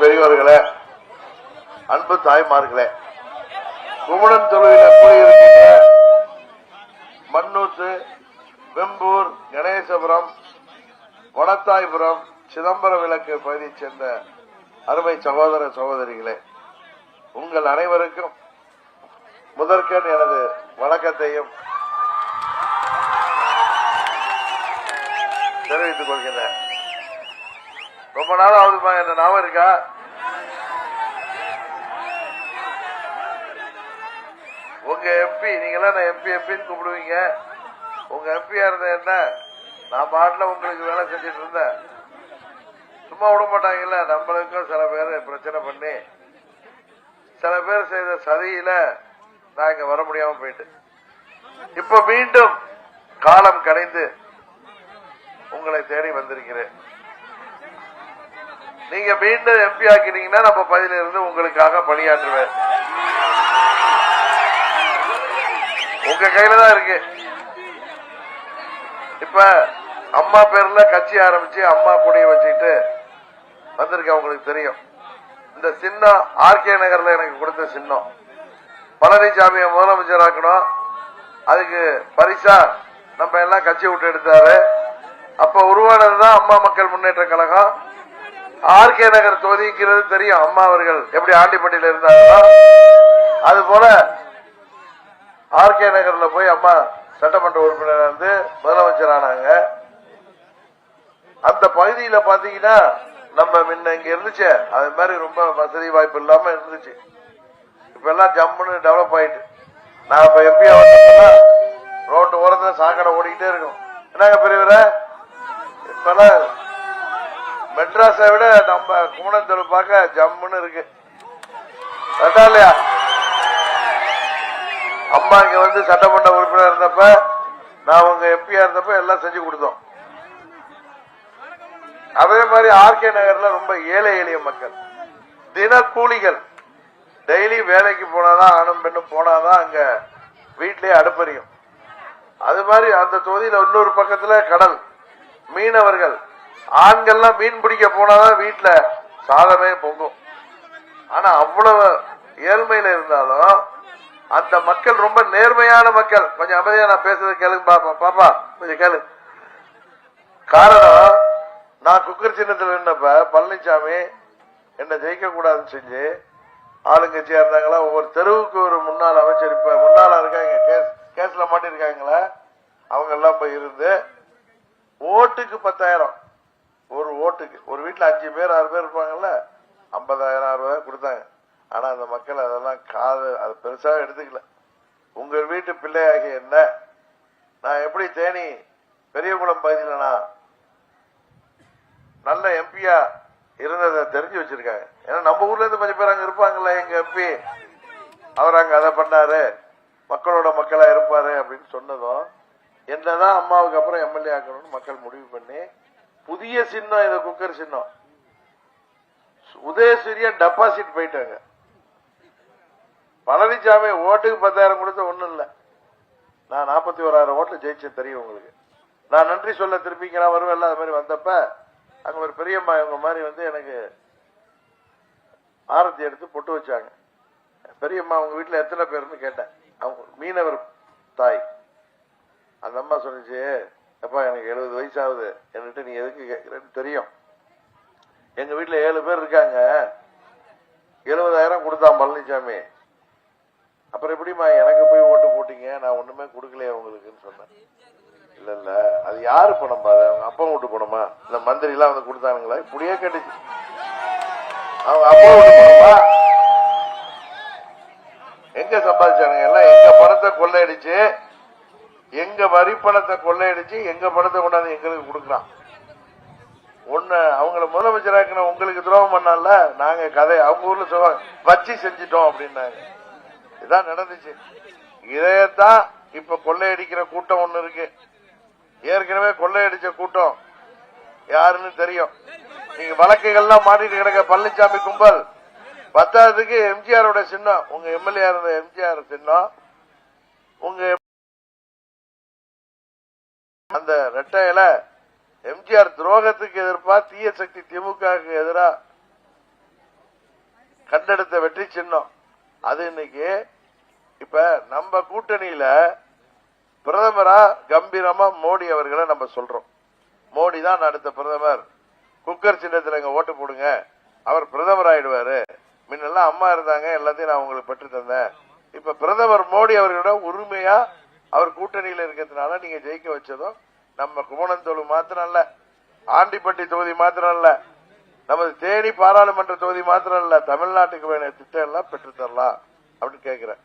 பெரியவர்களே அன்பு தாய்மார்களே குமணன் தொழுவில கூடியிருக்கின்ற மண்ணூத்து வெம்பூர் கணேசபுரம் வனத்தாய்புரம் சிதம்பரம் விளக்கு பகுதியைச் சேர்ந்த அருமை சகோதர சகோதரிகளே உங்கள் அனைவருக்கும் முதற்கண் எனது வணக்கத்தையும் தெரிவித்துக் கொள்கிறேன் ரொம்ப நாள் ஆகுதுமா என்ன ஞாபகம் இருக்கா? உங்க எம்பி நீங்களாம் நான் எம்பி எம்பின்னு கூப்பிடுவீங்க. உங்க எம்பியா இருந்த என்ன? நான் பாட்டுல உங்களுக்கு வேலை செஞ்சுட்டு இருந்தேன். சும்மா விட மாட்டாங்கல்ல நம்மளுக்கும் சில பேர் பிரச்சனை பண்ணி. சில பேர் செய்த சதியில நான் இங்க வர முடியாம போயிட்டு. இப்ப மீண்டும் காலம் கடைந்து உங்களை தேடி வந்திருக்கிறேன். நீங்க மீண்டும் எம்பி ஆக்கினீங்கன்னா நம்ம பதில இருந்து உங்களுக்காக பணியாற்றுவேன். உங்க கையில தான் இருக்கு. இப்ப அம்மா பேர்ல கட்சி ஆரம்பிச்சு அம்மா கொடியை வச்சுக்கிட்டு வந்திருக்க உங்களுக்கு தெரியும். இந்த சின்னம் ஆர்கே நகர்ல எனக்கு கொடுத்த சின்னம். பழனிசாமியை முதலமைச்சர் ஆக்கணும். அதுக்கு பரிசா நம்ம எல்லாம் கட்சி விட்டு எடுத்தாரு. அப்ப உருவானதுதான் அம்மா மக்கள் முன்னேற்ற கழகம். ஆர்கே நகர் தொகுதிக்கிறது தெரியும் அம்மா அவர்கள் எப்படி ஆண்டிப்பட்டியில இருந்தாங்கன்னா அது போல ஆர்கே நகர்ல போய் அம்மா சட்டமன்ற உறுப்பினர் வந்து முதலமைச்சர் ஆனாங்க. அந்த பகுதியில பாத்தீங்கன்னா நம்ம முன்ன இங்க இருந்துச்சு. அது மாதிரி ரொம்ப வசதி வாய்ப்பு இல்லாம இருந்துச்சு. இப்ப எல்லாம் ஜம்முன்னு டெவலப் ஆயிட்டு. நான் இப்ப எப்பயும் வந்தப்ப ரோட்டு ஓரத்துல சாக்கடை ஓடிக்கிட்டே இருக்கும். என்னங்க பெரியவரை? இப்பெல்லாம் மெட்ராஸை விட நம்ம குமணத்தொழு பார்க்க ஜம்முன்னு இருக்கு. கரெக்டா இல்லையா? அம்மா இங்க வந்து சட்டமன்ற உறுப்பினர் இருந்தப்ப நான் உங்க எம்பியா இருந்தப்ப எல்லாம் செஞ்சு கொடுத்தோம். அதே மாதிரி ஆர்கே நகர்ல ரொம்ப ஏழை எளிய மக்கள். தினக்கூலிகள். டெய்லி வேலைக்கு போனாதான் ஆணும் பெண்ணும் போனாதான் அங்க வீட்லயே அடுப்பறியும். அது மாதிரி அந்த தொகுதியில இன்னொரு பக்கத்துல கடல். மீனவர்கள். ஆண்கள்லாம் மீன் பிடிக்க போனாதான் வீட்டுல சாதமே பொங்கும். ஆனா அவ்வளவு ஏழ்மையில இருந்தாலும் அந்த மக்கள் ரொம்ப நேர்மையான மக்கள். கொஞ்சம் அமைதியா நான் பேசுறது கேளுங்க பாப்பா பாப்பா கொஞ்சம் கேளு. காரணம் நான் குக்கர் சின்னத்தில் நின்னப்ப பழனிசாமி என்ன ஜெயிக்க கூடாதுன்னு செஞ்சு ஆளுங்கட்சியா இருந்தாங்களா ஒவ்வொரு தெருவுக்கு ஒரு முன்னாள் அமைச்சர் இப்ப முன்னாள் இருக்காங்க கேஸ் கேஸ்ல மாட்டிருக்காங்களா அவங்க எல்லாம் போய் இருந்து ஓட்டுக்கு பத்தாயிரம். ஒரு ஓட்டுக்கு ஒரு வீட்டுல அஞ்சு பேர் ஆறு பேர் இருப்பாங்கல்ல ஐம்பதாயிரம் அறுபதாயிரம் கொடுத்தாங்க. ஆனா அந்த மக்கள் அதெல்லாம் காது அது பெருசா எடுத்துக்கல. உங்க வீட்டு பிள்ளையாக என்ன? நான் எப்படி தேனி பெரியகுளம் பகுதியிலனா நல்ல எம்பியா இருந்ததை தெரிஞ்சு வச்சிருக்காங்க. ஏன்னா நம்ம ஊர்ல இருந்து கொஞ்சம் பேர் அங்க இருப்பாங்கல்ல எங்க எம்பி? அவர் அங்க அதை பண்ணாரு. மக்களோட மக்களா இருப்பாரு அப்படின்னு சொன்னதும் என்னதான் அம்மாவுக்கு அப்புறம் எம்எல்ஏ ஆக்கணும்னு மக்கள் முடிவு பண்ணி புதிய சின்னம் இது குக்கர் சின்னம். உதயசூரிய டெபாசிட் போயிட்டாங்க. பழனிசாமி ஓட்டுக்கு பத்தாயிரம் கொடுத்த ஒண்ணும் இல்ல. நான் நாற்பத்தி ஓராயிரம் ஓட்டுல ஜெயிச்சேன் தெரியும் உங்களுக்கு. நான் நன்றி சொல்ல திருப்பிங்க நான் வருவேன் அது மாதிரி வந்தப்ப அங்க ஒரு பெரியம்மா இவங்க மாதிரி வந்து எனக்கு ஆரத்தி எடுத்து பொட்டு வச்சாங்க. பெரியம்மா உங்க வீட்டுல எத்தனை பேர்னு கேட்டேன். அவங்க மீனவர் தாய். அந்த அம்மா சொன்னிச்சு அப்பா எனக்கு எழுபது வயசு ஆகுது என்கிட்ட நீ எதுக்கு கேட்கிறன்னு தெரியும். எங்க வீட்டுல ஏழு பேர் இருக்காங்க. எழுபதாயிரம் கொடுத்தான் பழனிசாமி அப்புறம் எப்படிம்மா எனக்கு போய் ஓட்டு போட்டீங்க? நான் ஒண்ணுமே கொடுக்கலையே உங்களுக்குன்னு சொன்னேன். இல்ல இல்ல. அது யாரு பணம் பாது அவங்க அப்பா வீட்டு பணமா? இல்ல மந்திரி எல்லாம் வந்து கொடுத்தானுங்களா? இப்படியே கேட்டுச்சு. அவங்க அப்பா வீட்டு பணமா? எங்க சம்பாதிச்சானுங்க? எல்லாம் எங்க பணத்தை கொள்ளையடிச்சு எங்க வரி பணத்தை கொள்ளையடிச்சு எங்க பணத்தை கொண்டாந்து எங்களுக்கு கொடுக்குறான் ஒண்ணு அவங்கள முதலமைச்சராக்கின உங்களுக்கு துரோகம் பண்ணால நாங்க கதை அவங்க ஊர்ல சொல்லுவாங்க வச்சு செஞ்சிட்டோம் அப்படின்னாங்க இதான் நடந்துச்சு. இதையத்தான் இப்ப கொள்ளையடிக்கிற கூட்டம் ஒண்ணு இருக்கு. ஏற்கனவே கொள்ளையடிச்ச கூட்டம். யாருன்னு தெரியும். நீங்க வழக்குகள்லாம் மாட்டிட்டு கிடக்க பழனிசாமி கும்பல். பத்தாவதுக்கு எம்ஜிஆரோட சின்னம் உங்க எம்எல்ஏ இருந்த எம்ஜிஆர் சின்னம். உங்க அந்த ரெட்டையில எம்ஜிஆர் துரோகத்துக்கு எதிர்ப்பா தீய சக்தி திமுகவுக்கு எதிரா கண்டெடுத்த வெற்றி சின்னம். அது இன்னைக்கு இப்ப நம்ம கூட்டணியில பிரதமரா கம்பீரமா மோடி அவர்களை நம்ம சொல்றோம். மோடி தான் அடுத்த பிரதமர். குக்கர் சின்னத்துல எங்க ஓட்டு போடுங்க. அவர் பிரதமர் ஆயிடுவாரு. முன்னெல்லாம் அம்மா இருந்தாங்க எல்லாத்தையும் நான் உங்களுக்கு பெற்று தந்தேன். இப்ப பிரதமர் மோடி அவர்களோட உரிமையா அவர் கூட்டணியில் இருக்கிறதுனால நீங்க ஜெயிக்க வச்சதும் நம்ம குமணந்தோடு மாத்திரம் அல்ல ஆண்டிப்பட்டி தொகுதி மாத்திரம் அல்ல நமது தேனி பாராளுமன்ற தொகுதி மாத்திரம் இல்ல தமிழ்நாட்டுக்கு வேண்டிய திட்டம் எல்லாம் பெற்று தரலாம் அப்படின்னு கேட்கிறேன்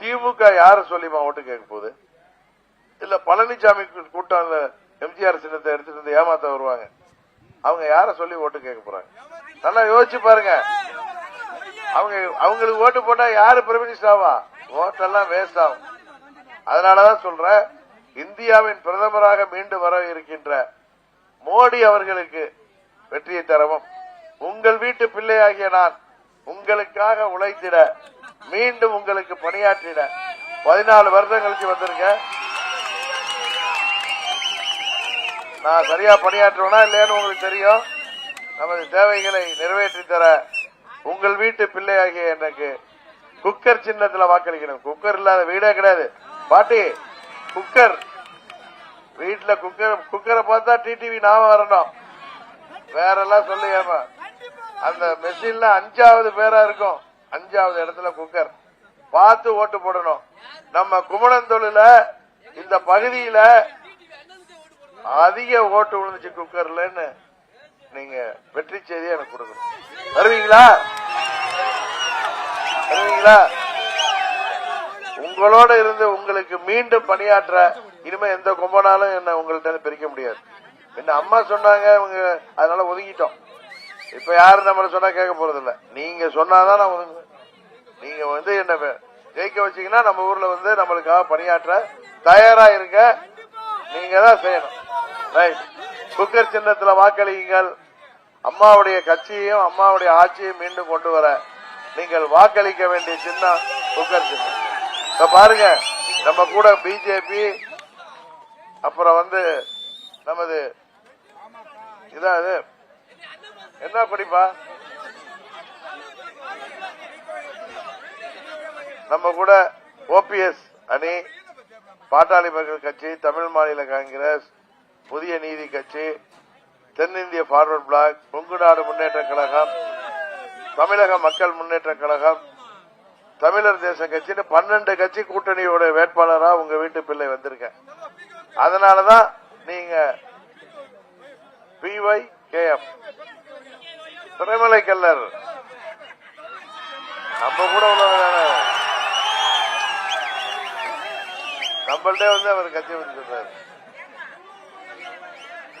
திமுக யாரு சொல்லிமா ஓட்டு கேட்க போகுது? இல்ல பழனிசாமி கூட்டம் எம்ஜிஆர் சின்னத்தை எடுத்துட்டு வந்து ஏமாத்த வருவாங்க. அவங்க யார சொல்லி ஓட்டு கேட்க போறாங்க? நல்லா யோசிச்சு பாருங்க. அவங்க அவங்களுக்கு ஓட்டு போட்டா யாரு பிரைம் மினிஸ்டர் ஆவா? ஓட்டெல்லாம் வேஸ்ட் ஆகும். அதனாலதான் சொல்றேன் இந்தியாவின் பிரதமராக மீண்டு வர இருக்கின்ற மோடி அவர்களுக்கு வெற்றியை தரவும். உங்கள் வீட்டு பிள்ளையாகிய நான் உங்களுக்காக உழைத்திட மீண்டும் உங்களுக்கு பணியாற்றிட பதினாலு வருடம் கழிச்சு வந்திருக்கேன் நான் சரியா பணியாற்றுவேனா இல்லையான்னு உங்களுக்கு தெரியும். நமது தேவைகளை நிறைவேற்றி தர உங்கள் வீட்டு பிள்ளையாகிய எனக்கு குக்கர் சின்னத்தில் வாக்களிக்கணும். குக்கர் இல்லாத வீடே கிடையாது. பாட்டி குக்கர். வீட்டுல குக்கர் குக்கரை பார்த்தா டிடிவி நாம வரணும். வேற எல்லாம் சொல்லி ஏமா. அந்த மெஷின்ல அஞ்சாவது பேரா இருக்கும். அஞ்சாவது இடத்துல குக்கர். பார்த்து ஓட்டு போடணும். நம்ம குமணந்தொழில இந்த பகுதியில அதிக ஓட்டு விழுந்துச்சு குக்கர்லன்னு நீங்க வெற்றி செய்தி எனக்கு கொடுக்கணும். வருவீங்களா? வருவீங்களா? உங்களோட இருந்து உங்களுக்கு மீண்டும் பணியாற்ற இனிமே எந்த கும்பனாலும் என்ன உங்கள்ட்ட பிரிக்க முடியாது. என்ன அம்மா சொன்னாங்க அவங்க அதனால ஒதுங்கிட்டோம். இப்ப யாரும் நம்மள சொன்னா கேட்க போறது இல்ல நீங்க சொன்னாதான் நான் ஒதுங்குவேன் நீங்க வந்து என்ன ஜெயிக்க வச்சீங்கன்னா நம்ம ஊர்ல வந்து நம்மளுக்காக பணியாற்ற தயாரா இருக்க நீங்க தான் செய்யணும். ரைட் குக்கர் சின்னத்துல வாக்களியுங்கள். அம்மாவுடைய கட்சியையும் அம்மாவுடைய ஆட்சியையும் மீண்டும் கொண்டு வர. நீங்கள் வாக்களிக்க வேண்டிய சின்னம் குக்கர் சின்னம். பாருங்க நம்ம கூட பிஜேபி அப்புறம் வந்து நமது இதாவது என்ன படிப்பா? நம்ம கூட ஓபிஎஸ் அணி பாட்டாளி மக்கள் கட்சி தமிழ் மாநில காங்கிரஸ் புதிய நீதி கட்சி தென்னிந்திய ஃபார்வர்ட் பிளாக் கொங்கு நாடு முன்னேற்ற கழகம் தமிழக மக்கள் முன்னேற்ற கழகம் தமிழர் தேச கட்சின்னு பன்னெண்டு கட்சி கூட்டணியோட வேட்பாளரா உங்க வீட்டு பிள்ளை வந்திருக்கேன். அதனாலதான் நீங்க பிஒய் கேஎம் திரைமலை கல்லர் நம்ம கூட உள்ளவங்க நம்மள்டே வந்து அவர் கட்சி வந்து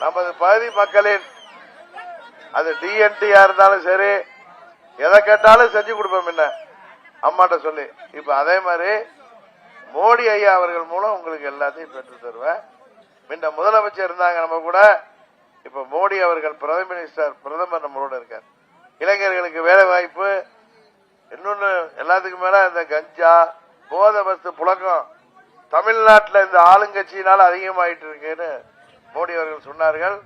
நமது பகுதி மக்களின் அது டிஎன்டியா இருந்தாலும் சரி எதை கேட்டாலும் செஞ்சு கொடுப்போம் என்ன? அம்மாட்ட சொல்லி. இப்ப அதே மாதிரி மோடி ஐயா அவர்கள் மூலம் உங்களுக்கு எல்லாத்தையும் பெற்று தருவேன். முன்ன முதலமைச்சர் இருந்தாங்க நம்ம கூட. இப்ப மோடி அவர்கள் பிரதம மினிஸ்டர் பிரதமர் நம்மளோட இருக்கார். இளைஞர்களுக்கு வேலை வாய்ப்பு. இன்னொன்னு எல்லாத்துக்கும் மேல இந்த கஞ்சா போதை வஸ்து புழக்கம் தமிழ்நாட்டில் இந்த ஆளுங்கட்சியினால அதிகமாயிட்டு இருக்குன்னு மோடி அவர்கள் சொன்னார்கள்.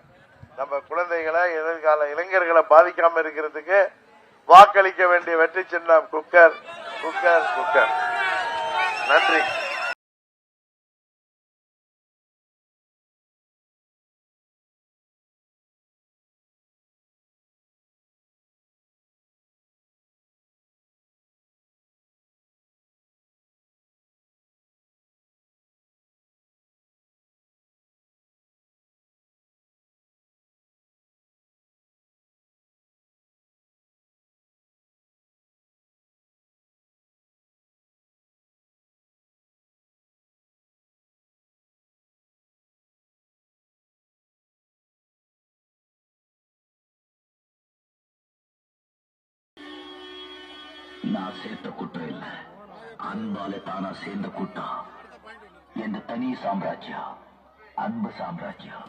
நம்ம குழந்தைகளை எதிர்கால இளைஞர்களை பாதிக்காம இருக்கிறதுக்கு வாக்களிக்க வேண்டிய வெற்றி சின்னம் குக்கர். குக்கர் குக்கர் நன்றி. நான் சேர்த்த கூட்டம் இல்ல. அன்பால தானா சேர்ந்த கூட்டம் எந்த தனி சாம்ராஜ்யம் அன்பு சாம்ராஜ்யம்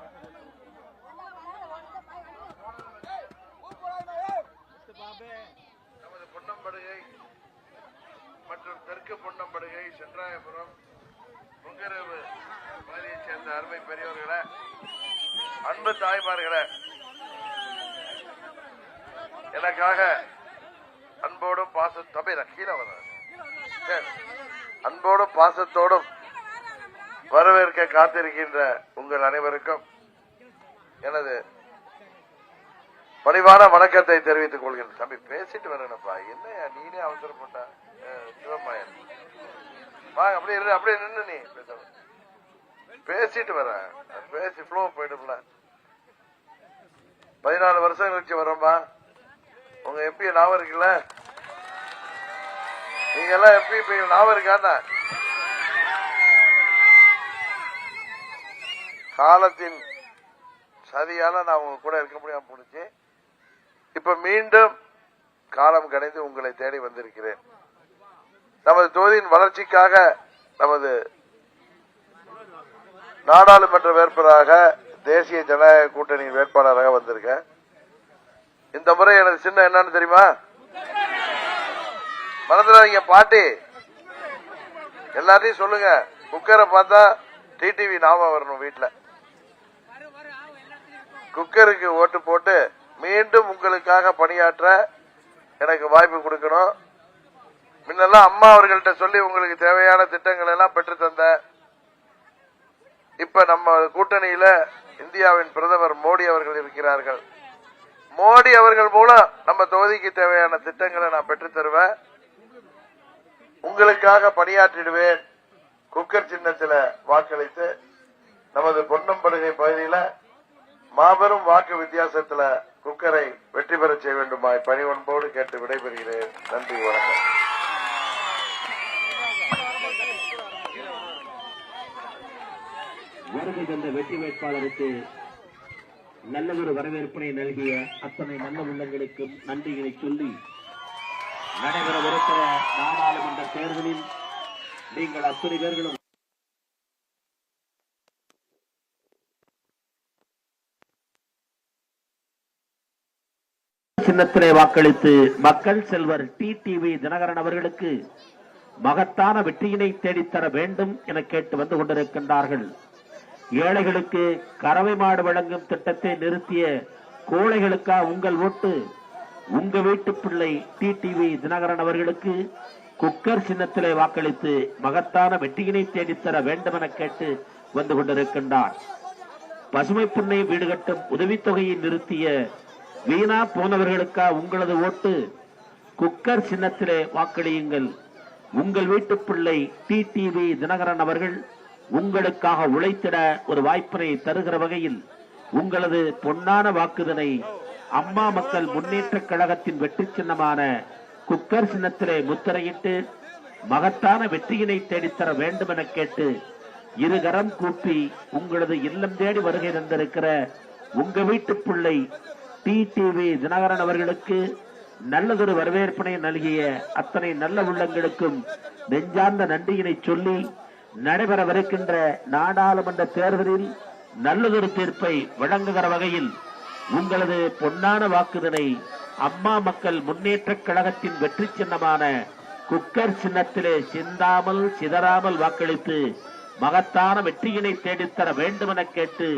நமது பொன்னம்படுகை மற்றும் தெற்கு பொன்னம்படுகை சென்றாயபுரம் பொங்கரவு பகுதியைச் சேர்ந்த அருமை பெரியவர்களை அன்பு தாய்மார்களை எனக்காக அன்போடும் பாச தம்பி கீழே வர அன்போடும் பாசத்தோடும் வரவேற்க காத்திருக்கின்ற உங்கள் அனைவருக்கும் எனது பணிவான வணக்கத்தை தெரிவித்துக் கொள்கிறேன். தம்பி பேசிட்டு வரேனப்பா. என்னையா நீனே அவசரப்பட்ட? சிவமாயன் வாங்க அப்படியே இரு அப்படியே நின்னு நீ. பேசிட்டு வர. பேசி ஃப்ளோ போயிடும்ல. பதினாலு வருஷம் கழிச்சு வரோம்பா உங்க எம்பி ஞாபகம் இருக்குல்ல? நீங்க எல்லாம் எம்பி ஞாபகம் இருக்காண்ணா காலத்தின் சதியால நான் உங்க கூட இருக்க முடியாம போனுச்சு இப்ப மீண்டும் காலம் கணிந்து உங்களை தேடி வந்திருக்கிறேன். நமது தொகுதியின் வளர்ச்சிக்காக நமது நாடாளுமன்ற வேட்பாளராக தேசிய ஜனநாயக கூட்டணியின் வேட்பாளராக வந்திருக்கேன். இந்த முறை எனக்கு சின்ன என்னன்னு தெரியுமா? மறந்துடாதீங்க பாட்டி. எல்லாத்தையும் சொல்லுங்க. குக்கரை பார்த்தா டிடிவி நாம வரணும் வீட்டுல குக்கருக்கு ஓட்டு போட்டு மீண்டும் உங்களுக்காக பணியாற்ற எனக்கு வாய்ப்பு கொடுக்கணும். முன்னெல்லாம் அம்மா அவர்கள்ட்ட சொல்லி உங்களுக்கு தேவையான திட்டங்கள் எல்லாம் பெற்று தந்த. இப்ப நம்ம கூட்டணியில இந்தியாவின் பிரதமர் மோடி அவர்கள் இருக்கிறார்கள். மோடி அவர்கள் மூலம் நம்ம தொகுதிக்கு தேவையான திட்டங்களை நான் பெற்று தருவேன். உங்களுக்காக பணியாற்றிடுவேன். குக்கர் சின்னத்தில் வாக்களித்து நமது பொன்னம்படுகை பகுதியில மாபெரும் வாக்கு வித்தியாசத்துல குக்கரை வெற்றி பெற செய்ய வேண்டுமாய் பணிவன்போடு கேட்டு விடைபெறுகிறேன். நன்றி வணக்கம். வருகை தந்த வெற்றி வேட்பாளருக்கு நல்லதொரு வரவேற்பினை நல்கிய அத்தனை நல்ல உள்ளங்களுக்கும் நன்றிகளை சொல்லி நடைபெறவிருக்கிற நாடாளுமன்ற தேர்தலில் நீங்கள் அத்தனை பேர்களும் சின்னத்திலே வாக்களித்து மக்கள் செல்வர் டி டிவி தினகரன் அவர்களுக்கு மகத்தான வெற்றியினை தேடித்தர வேண்டும் என கேட்டு வந்து கொண்டிருக்கின்றார்கள். ஏழைகளுக்கு கறவை மாடு வழங்கும் திட்டத்தை நிறுத்திய கோழைகளுக்கா உங்கள் ஓட்டு? உங்க வீட்டு பிள்ளை டி டிவி தினகரன் அவர்களுக்கு குக்கர் சின்னத்திலே வாக்களித்து மகத்தான வெற்றியினை தேடித்தர வேண்டும் என கேட்டு வந்து கொண்டிருக்கின்றார். பசுமை புண்ணை வீடு கட்டும் உதவித்தொகையை நிறுத்திய வீணா போனவர்களுக்கா உங்களது ஓட்டு? குக்கர் சின்னத்திலே வாக்களியுங்கள். உங்கள் வீட்டு பிள்ளை டி டிவி தினகரன் அவர்கள் உங்களுக்காக உழைத்திட ஒரு வாய்ப்பினை தருகிற வகையில் உங்களது பொன்னான வாக்குதனை அம்மா மக்கள் முன்னேற்ற கழகத்தின் வெற்றி சின்னமான குக்கர் சின்னத்திலே முத்திரையிட்டு மகத்தான வெற்றியினை தேடித்தர வேண்டும் என கேட்டு இருகரம் கூப்பி உங்களது இல்லம் தேடி வருகை தந்திருக்கிற உங்க வீட்டு பிள்ளை டி டிவி தினகரன் அவர்களுக்கு நல்லதொரு வரவேற்பினை நல்கிய அத்தனை நல்ல உள்ளங்களுக்கும் நெஞ்சார்ந்த நன்றியினை சொல்லி நடைபெறவிருக்கின்ற நாடாளுமன்ற தேர்தலில் நல்லதொரு தீர்ப்பை வழங்குகிற வகையில் உங்களது பொன்னான வாக்குதனை அம்மா மக்கள் முன்னேற்ற கழகத்தின் வெற்றி சின்னமான குக்கர் சின்னத்திலே சிந்தாமல் சிதறாமல் வாக்களித்து மகத்தான வெற்றியினை தேடித்தர வேண்டும் என கேட்டு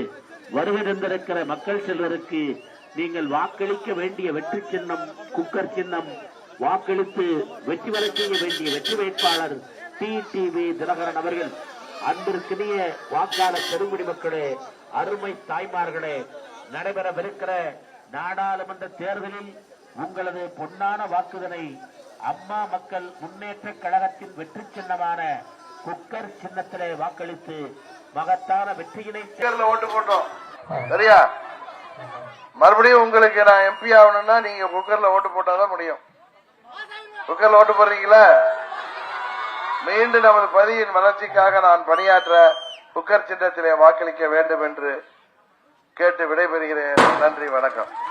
வருகிறந்திருக்கிற மக்கள் செல்வருக்கு நீங்கள் வாக்களிக்க வேண்டிய வெற்றி சின்னம் குக்கர் சின்னம் வாக்களித்து வெற்றி பெற செய்ய வேண்டிய வெற்றி வேட்பாளர் டிடிவி தினகரன் அவர்கள் அன்பிற்கினிய வாக்காளர் பெருங்குடி மக்களே அருமை தாய்மார்களே நடைபெறவிருக்கிற நாடாளுமன்ற தேர்தலில் உங்களது பொன்னான வாக்குதனை அம்மா மக்கள் முன்னேற்ற கழகத்தின் வெற்றி சின்னமான குக்கர் சின்னத்திலே வாக்களித்து மகத்தான வெற்றியினை ஓட்டு போட்டோம். சரியா? மறுபடியும் உங்களுக்கு நான் எம்பி ஆகணும்னா நீங்க குக்கர்ல ஓட்டு போட்டாதான் முடியும். குக்கர்ல ஓட்டு போடுறீங்களா? மீண்டும் நமது பதியின் வளர்ச்சிக்காக நான் பணியாற்ற குக்கர் சின்னத்திலே வாக்களிக்க வேண்டும் என்று கேட்டு விடைபெறுகிறேன். நன்றி வணக்கம்.